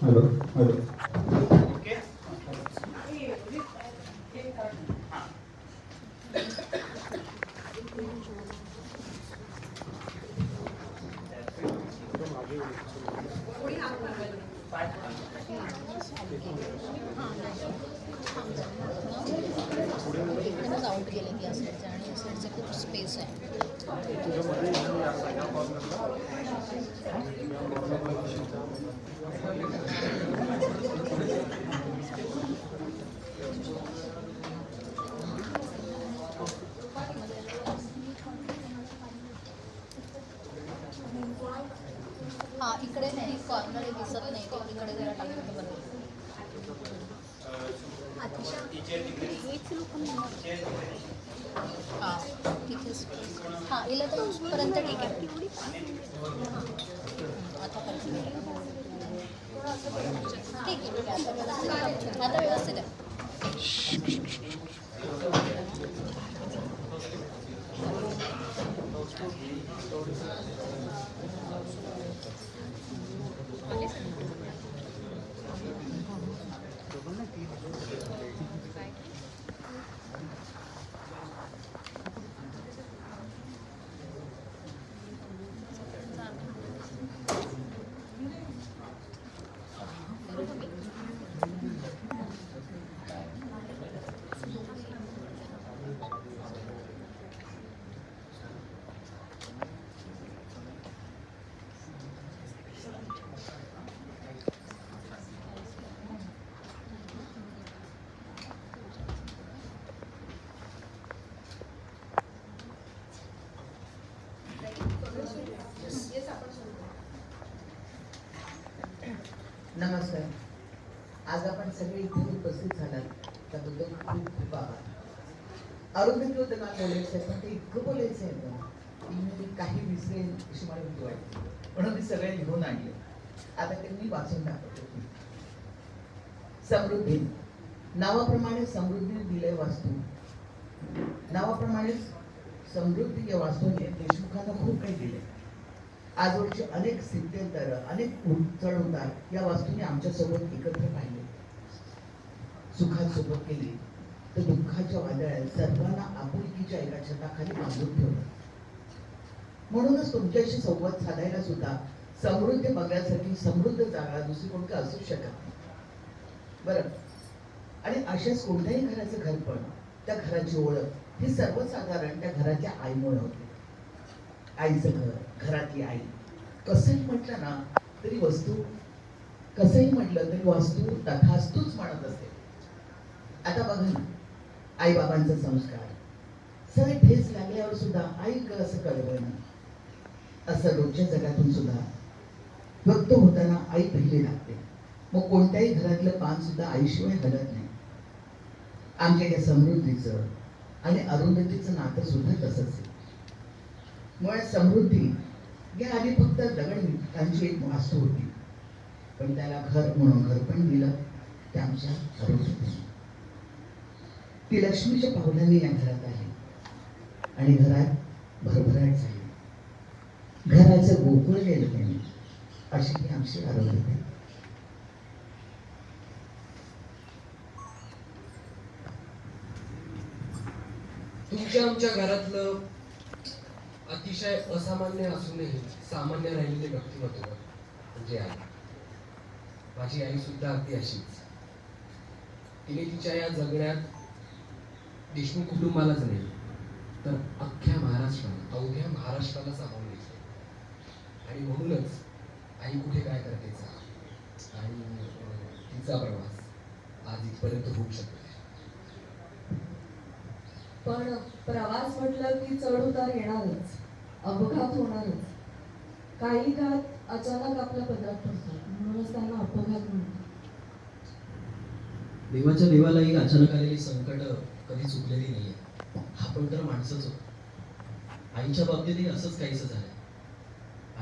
Hello hello okay एकदमच out गेले की या साईडचं आणि या साईडचं खूप स्पेस आहे हा इकडे नाही कॉर्नर दिसत नाही तो इकडे जरा टाकलं तर बरं हा तिथेच. हां इला ठीक आहे. आता ठीक आहे ठीक आहे. आता व्यवस्थित आहे. आता व्यवस्थित आहे नमस्कार आज आपण सगळे इथे उपस्थित झालात. त्याबद्दल खूप खूप आभार. अरुंधती नाव बोलायचं पण ते इतकं बोलायचं आहे ना की मी काही विसरेन अशी मला भीती वाटते. म्हणून मी सगळे लिहून आणले. आता ते मी वाचून दाखवतो. समृद्धी. नावाप्रमाणे समृद्धी दिलंय वास्तू. नावाप्रमाणे समृद्धी या वास्तूने देशमुखांना खूप काही दिले आजवळचे अनेक स्थित्यंतर अनेक चढ उतार या वास्तूने आमच्यासोबत एकत्र पाहिले. सुखात सोबत केली तर दुःखाच्या वादळात सर्वांना आपुलकीच्या एका छताखाली बांधून ठेवलं. म्हणूनच तुमच्याशी संवाद साधायला सुद्धा समृद्ध बघण्यासाठी समृद्ध जागा दुसरी कोणती असू शकत नाही बरं. आणि अशाच कोणत्याही घराचं घरपण त्या घराची ओळख ही सर्वसाधारण त्या घराच्या आईमुळे होते. आईचं घर घरातली आई. कसंही म्हटलं ना तरी वस्तू कसंही म्हटलं तरी वास्तू तथास्तूच म्हणत असते. आता बघा आई बाबांचा संस्कार. सगळे ठेस लागल्यावर सुद्धा आई ग असं कळवलं ना असं रोजच्या जगातून सुद्धा व्यक्त होताना आई पहिली लागते. मग कोणत्याही घरातलं पान सुद्धा आईशिवाय हलत नाही. आमच्या या समृद्धीचं आणि अरुंधतीचं नातं सुद्धा तसंच आहे. मुळे समृद्धी. या आधी फक्त दगड विटांची एक वास्तू होती. पण त्याला घर म्हणून घर पण दिलं. ते आमच्या अरुंधतीने ती लक्ष्मीच्या पावलांनी या घरात आली. आणि घरात भरभराट झाली. घराचं गोकुळ गेलं त्यांनी. अशी ही आमची आरोग्य तुमच्या आमच्या घरातलं अतिशय असामान्य असूनही सामान्य राहिलेले व्यक्तिमत्व म्हणजे आई. माझी आई सुद्धा अगदी अशीच. तिने तिच्या या जगण्यात देशमुख कुटुंबालाच नाही तर अख्ख्या महाराष्ट्राला अवघ्या महाराष्ट्राला सामावून घेतले. आणि म्हणूनच आई कुठे काय करतेचा आणि तिचा प्रवास आज इथपर्यंत होऊ शकतो पण प्रवास म्हटलं की चढ उतार येणारच. अपघात होणारच. काही घात अचानक आपल्या पदरात पडतात म्हणूनच त्यांना अपघात म्हणतात. देवाच्या देवालाही अचानक आलेली संकट कधी चुकलेली नाहीये. आपण तर माणसंच होतो. आईच्या बाबतीतही असंच काहीच झालंय.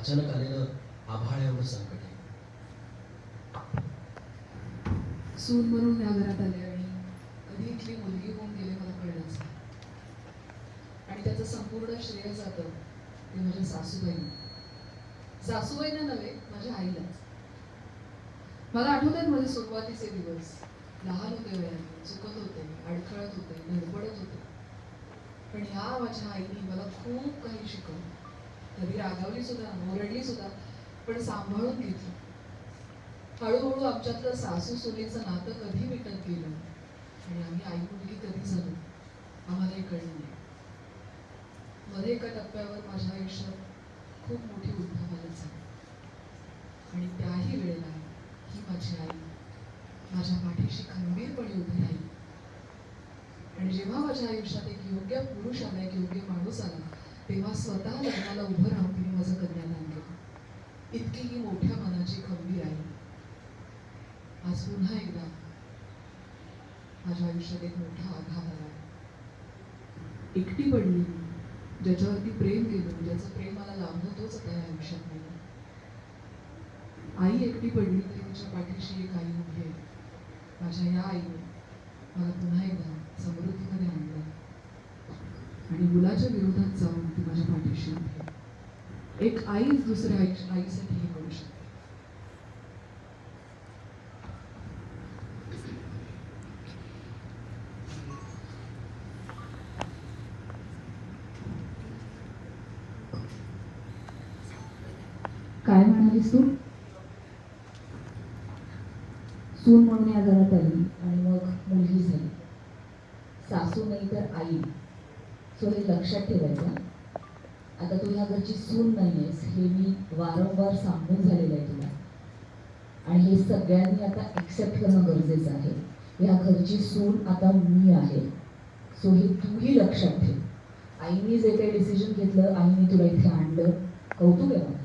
अचानक आलेलं आभाळ एवढं संकट आहे. सून म्हणून या घरात आले आणि कधी इथली मुलगी होऊन गेले मला कळलंच नाही. आणि त्याचं संपूर्ण श्रेय जातं म्हणजे ते माझ्या सासूबाईंना सासूबाईंना नव्हे माझ्या आईलाच मला आठवतात माझे सुरुवातीचे दिवस. लहान होते वयाने चुकत होते अडखळत होते धडपडत होते. पण ह्या माझ्या आईने मला खूप काही शिकवलं. कधी रागावली सुद्धा ओरडली सुद्धा पण सांभाळून घेतलं. हळूहळू आमच्यातलं सासू सुनेचं नातं कधी मिटत गेलं आणि आम्ही आई मुलगी कधी झालो आम्हालाही कळलं नाही मध्ये एका टप्प्यावर माझ्या आयुष्यात खूप मोठी उद्भवायला झाली आणि त्याही वेळेला ही माझी आई माझ्या पाठीशी खंबीरपणे उभी राहिली आणि जेव्हा माझ्या आयुष्यात एक योग्य पुरुष आला एक योग्य माणूस आला. तेव्हा स्वतः लग्नाला उभं राहून तिने माझं कन्याला आणलं. इतकी ही मोठ्या मनाची खंबीर आहे आज पुन्हा एकदा माझ्या आयुष्यात एक मोठा आघात आला. एकटी पडली ज्याच्यावरती प्रेम केलं ज्याचं प्रेम मला लाभलं तोच आता या आयुष्यात नाही आई एकटी पडली तरी तिच्या पाठीशी एक आई उभी आहे. माझ्या या आईने मला पुन्हा एकदा समृद्धीमध्ये आणलं. आणि मुलाच्या विरोधात जाऊन ती माझ्या पाठीशी उभी एक आईच दुसऱ्या आई आईसाठी हे करू शकते. काय म्हणालीस तू? सून म्हणून या घरात आली आणि मग मुलगी झाली सासू नाही तर आई. सो हे लक्षात ठेवायचं. आता तू ह्या घरची सून नाही आहेस हे मी वारंवार सांगून झालेलं आहे तुला. आणि हे सगळ्यांनी आता ॲक्सेप्ट करणं गरजेचं आहे. या घरची सून आता मी आहे. सो हे तूही लक्षात ठेव. आईने जे काही डिसिजन घेतलं आईने तुला इथे आणलं कौतुक आहे मला.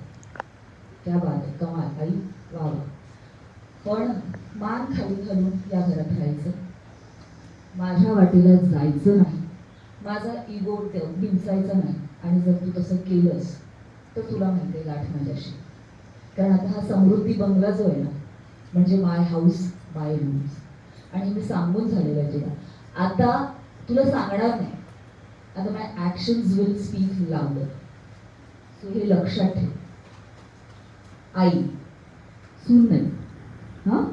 त्या बात आहे कमाल. आई वा वा. पण मान खाली घालून या घरात राहायचं. माझ्या वाटेला जायचं नाही. माझा इगो डिंचायचा नाही. आणि जर तू तसं केलंस तर तुला माहिती आहे गाठ माझ्याशी. कारण आता हा समृद्धी बंगला जो आहे ना म्हणजे माय हाऊस माय रूम्स आणि मी सांगून झालेलं आहे तुला. आता तुला सांगणार नाही. आता माय ॲक्शन्स विल स्पीक लावलं सो हे लक्षात ठेव. आई सून नाही. हां?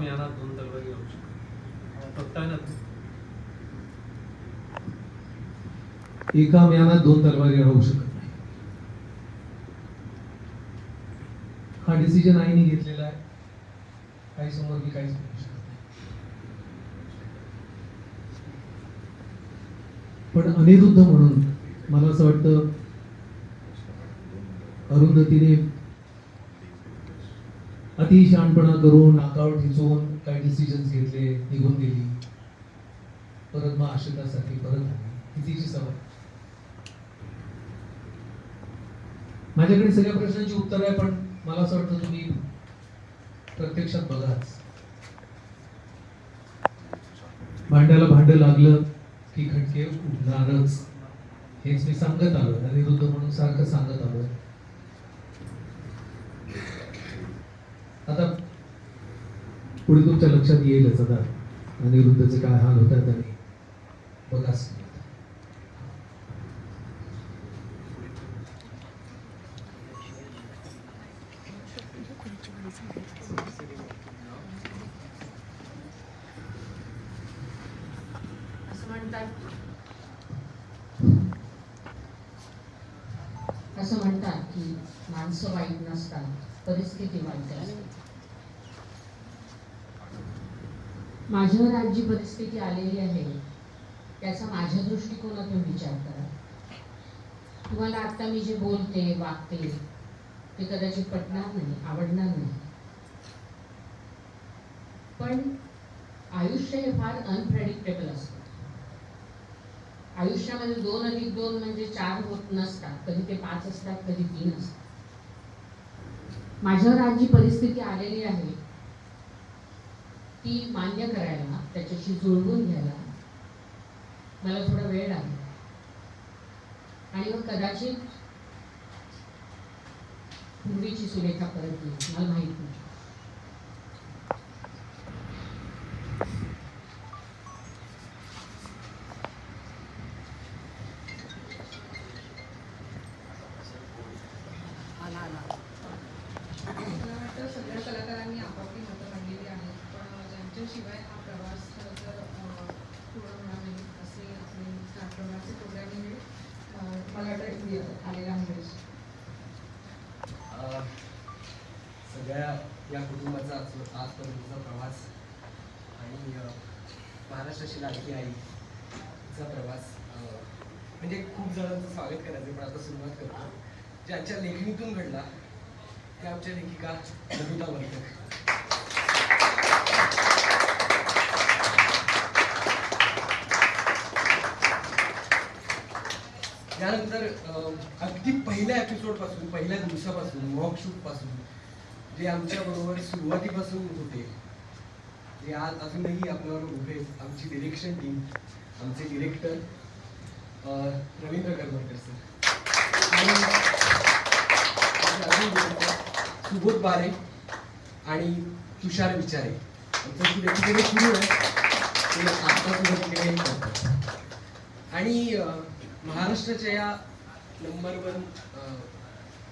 एका यानात दोन तलवारी लावू शकतो आहे ना एका म्यानात दोन तलवारी राहू शकत नाही. हा डिसिजन आईने घेतलेला आहे. काही समोर मी काहीच बोलू शकत नाही पण अनिरुद्ध म्हणून मला असं वाटतं अरुंधतीने अति शहाणपणा करून नाकावर ठिचवून काही डिसिजन्स घेतले निघून गेली. परत मग आश्रितासाठी परत आली. सवय? माझ्याकडे सगळ्या प्रश्नांची उत्तर आहे पण मला असं वाटतं तुम्ही प्रत्यक्षात बघाच. भांड्याला भांड लागलं की खटके उठणारच हेच मी सांगत आलो अनिरुद्ध म्हणून सारखं सांगत आलो आता पुढे तुमच्या लक्षात येईलच आता अनिरुद्धचे काय हाल होतात आणि बघा. असं म्हणतात. असं म्हणतात की माणसं वाईट नसतात परिस्थिती वाईट असते. माझ्यावर जी परिस्थिती आलेली आहे. त्याचा माझ्या दृष्टिकोनातून विचार करा. तुम्हाला आता मी जे बोलते वागते ते कदाचित पटणार नाही आवडणार नाही. पण आयुष्य हे फार अनप्रेडिक्टेबल असतं. आयुष्यामध्ये दोन अधिक दोन म्हणजे चार होत नसतात. कधी ते पाच असतात कधी तीन असतात. माझ्यावर आज जी परिस्थिती आलेली आहे. ती मान्य करायला त्याच्याशी जुळवून घ्यायला मला थोडा वेळ लागला. आणि मग कदाचित पूर्वीची सुरेखा परत येईल मला माहीत नाही. सगळ्या कलाकारांनी आपापली मतं मांडलेली आहेत. त्यांच्याशिवाय हा प्रवास तर पूर्ण होणार नाही असे आपले प्रवासाचे प्रोग्राम हे मला वाटतं आलेला आहे. सगळ्या या कुटुंबाचा आजपर्यंतचा प्रवास आणि महाराष्ट्राची लाडकी आईचा प्रवास म्हणजे खूप जणांचं स्वागत करायचं पण आता सुरुवात करतो. जे आमच्या लेखणीतून घडला त्या आमच्या लेखिका कविता वर्तक त्यानंतर अगदी पहिल्या एपिसोडपासून पहिल्या दिवसापासून वॉकशूटपासून जे आमच्याबरोबर सुरुवातीपासून होते जे आज अजूनही आपल्याबरोबर उभे आमची डिरेक्शन टीम आमचे डिरेक्टर रवींद्र करमरकर सर आणि सुबोध बारे आणि तुषार विचारे. आमचं सुद्धा सुरू आहे. ते आता सुद्धा करतात आणि महाराष्ट्राच्या या नंबर वन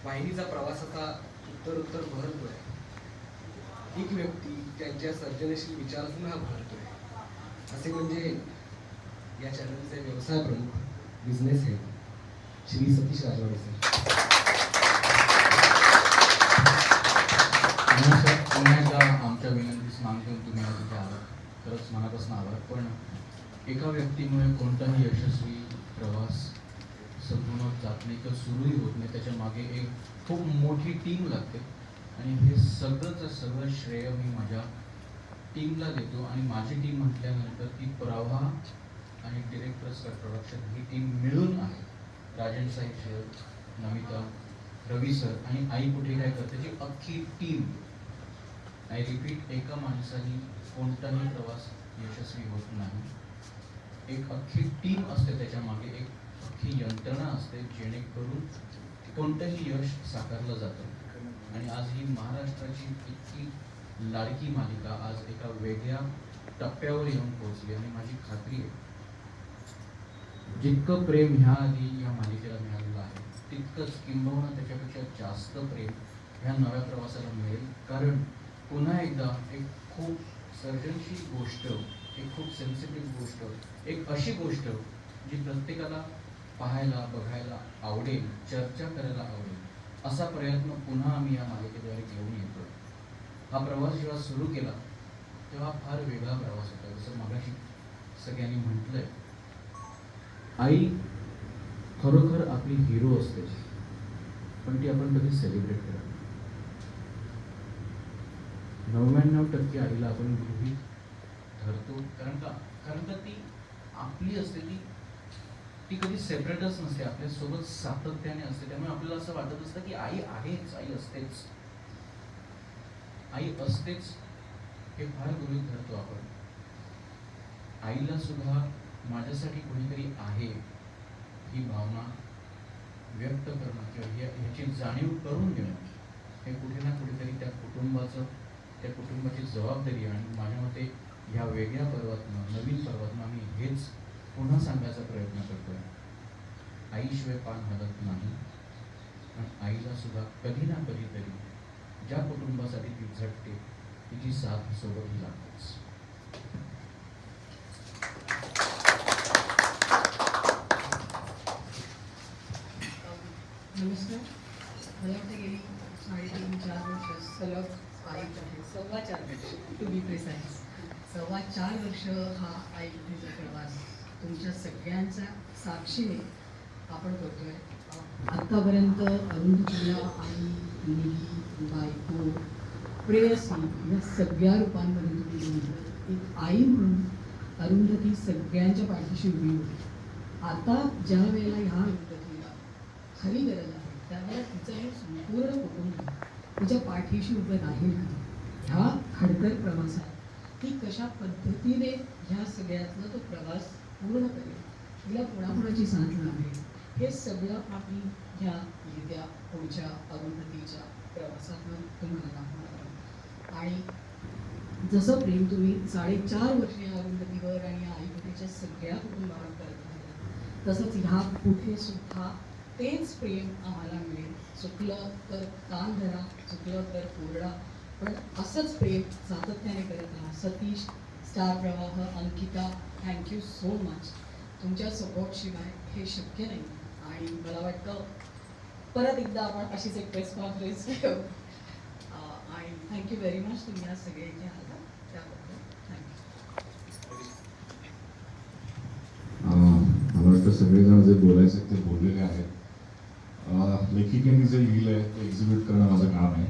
वाहिनीचा प्रवास आता उत्तर उत्तर भरतोय. एक व्यक्ती त्यांच्या सर्जनशील विचारातून हा भरतोय. असे म्हणजे या चॅनलचे व्यवसाय प्रमुख business head Shri Satish Rajwade sir आमच्या विनंतीस मान घेऊन तुम्ही आज इथे आलात. खरंच मनापासून आलात पण एका व्यक्तीमुळे कोणताही यशस्वी प्रवास संपूर्ण जात नाही किंवा सुरूही होत नाही. त्याच्यामागे एक खूप मोठी टीम लागते. आणि हे सगळंच सगळं श्रेय मी माझ्या टीमला देतो. आणि माझी टीम म्हटल्यानंतर ती प्रवाह आणि डिरेक्टर सर प्रोडक्शन ही टीम मिळून आहे. राजन साहेब सर नमिता रवी सर आणि आई कुठे काय करते? जी अख्खी टीम आय रिपीट एका माणसाने कोणताही प्रवास यशस्वी होत नाही. एक अख्खी टीम असते त्याच्यामागे एक अख्खी यंत्रणा असते जेणेकरून कोणतंही यश साकारलं जातं. आणि आज ही महाराष्ट्राची इतकी लाडकी मालिका आज एका वेगळ्या टप्प्यावर येऊन पोहोचली आणि माझी खात्री आहे जितकं प्रेम ह्या आधी या मालिकेला मिळालेलं आहे तितकंच किंबहुना त्याच्यापेक्षा जास्त प्रेम ह्या नव्या प्रवासाला मिळेल. कारण पुन्हा एकदा एक खूप सर्जनशील गोष्ट एक खूप सेन्सिटिव्ह गोष्ट. एक अशी गोष्ट जी प्रत्येकाला पाहायला बघायला आवडेल चर्चा करायला आवडेल असा प्रयत्न पुन्हा आम्ही या मालिकेद्वारे घेऊन येतो हा प्रवास जेव्हा सुरू केला तेव्हा फार वेगळा प्रवास होता. जसं मगाशी सगळ्यांनी म्हटलंय आई खरोखर आपली हिरो असते. पण ती आपण कधी सेलिब्रेट करत नव्याण्णव टक्के आईला आपण गृहित धरतो कारण का? कारण का ती आपली असते ती ती कधी सेपरेटच नसते. आपल्यासोबत सातत्याने असते. त्यामुळे आपल्याला असं वाटत असतं की आई आहेच आई असतेच. आई असतेच हे फार गृहित धरतो आपण. आईला सुद्धा माझ्यासाठी कोणीतरी आहे ही भावना व्यक्त करणं किंवा ह्याची जाणीव करून देणं हे कुठे ना कुठेतरी त्या कुटुंबाचं त्या कुटुंबाची जबाबदारी आणि माझ्या मते ह्या वेगळ्या पर्वातनं नवीन पर्वातनं आम्ही हेच पुन्हा सांगायचा प्रयत्न करतो आहे आईशिवाय पान हलत नाही. पण आईला सुद्धा कधी ना कधीतरी ज्या कुटुंबासाठी ती झटते तिची साथ सोबत लागतेच. नमस्कार. मला वाटतं गेली साडेतीन चार वर्ष सलग आईच आहे. सव्वा चार वर्ष. टू बी प्रिसाईज सव्वा चार वर्ष हा आई भेटीचा प्रवास तुमच्या सगळ्यांच्या साक्षीने आपण करतोय. आत्तापर्यंत अरुंधतीला आई मुलगी बायको प्रेयसी या सगळ्या रूपांमध्ये तुम्ही एक आई म्हणून अरुंधती सगळ्यांच्या पाठीशी उभी होती. आता ज्या वेळेला ह्या अरुंधतीला खरी गरज आहे त्यावेळेला तिचं हे संपूर्ण कुटुंब तिच्या पाठीशी उभं राहील ह्या खडतर प्रवासात की कशा पद्धतीने ह्या सगळ्यातनं तो प्रवास पूर्ण करेल? तिला कोणाकोणाची साथ लाभेल हे सगळं आम्ही ह्या येत्या पुढच्या अरुंधतीच्या प्रवासातून तुम्हाला दाखवणार आहोत. आणि जसं प्रेम तुम्ही साडेचार वर्षे या अरुंधतीवर आणि आईपतीच्या सगळ्या कुटुंबावर करत राहिला तसंच ह्या कुठे सुद्धा तेच प्रेम आम्हाला मिळेल. चुकलं तर कान धरा चुकलं तर कोरडा पण असंच प्रेम सातत्याने करत राहा. Satish Star Pravah Ankita thank you so much तुमच्या सपोर्टशिवाय हे शक्य नाही. आणि मला वाटतं परत एकदा आपण अशीच एक प्रेस कॉन्फरन्स घेऊ. आणि थँक्यू व्हेरी मच तुम्ही या सगळे इथे आला त्याबद्दल थँक्यू सगळेजण जे बोलायचे ते बोललेले आहेत. लेखिकेने जे लिहिलं आहे ते एक्झिक्यूट करणं माझं काम आहे.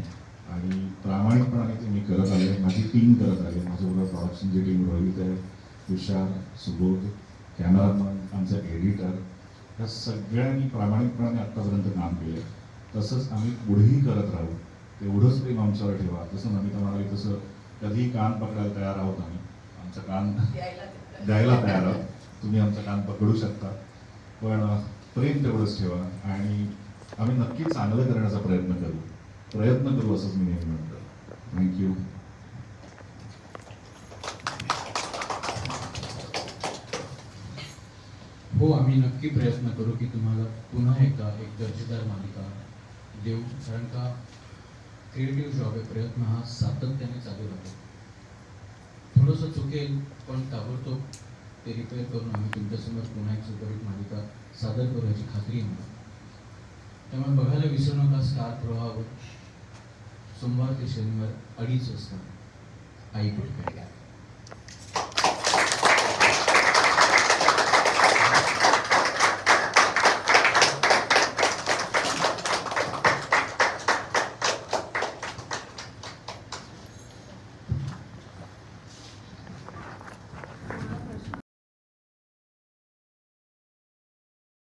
आणि प्रामाणिकपणाने ते मी करत आले. माझी टीम करत आले. माझ्याबरोबर प्रॉडक्शनची टीम रोहित आहे तुषार सुबोध कॅमेरामन आमचा एडिटर या सगळ्यांनी प्रामाणिकपणाने आत्तापर्यंत काम केलं तसंच आम्ही पुढेही करत राहू. तेवढंच प्रेम आमच्यावर ठेवा. जसं नमिता म्हणाली तसं कधीही कान पकडायला तयार आहोत आम्ही. आमचं कान द्यायला तयार. आहोत. तुम्ही आमचं कान पकडू शकता. पण प्रेम तेवढंच ठेवा. आणि आम्ही नक्की चांगलं करण्याचा प्रयत्न करू. प्रयत्न करू असंच मी नेहमी म्हणतो. थँक्यू हो आम्ही नक्की प्रयत्न करू की तुम्हाला पुन्हा एकदा एक दर्जेदार मालिका देऊ कारण का क्रिएटिव्ह जॉब आहे प्रयत्न हा सातत्याने चालू राहतो. थोडंसं चुकेल पण ताबडतोब ते रिपेअर करून आम्ही तुमच्यासमोर पुन्हा एक सुपरहिट मालिका सादर करू याची खात्री आहे त्यामुळे बघायला विसरू नका स्टार प्रवाहावर सोमवार ते शनिवार अडीच वाजता आई पुढे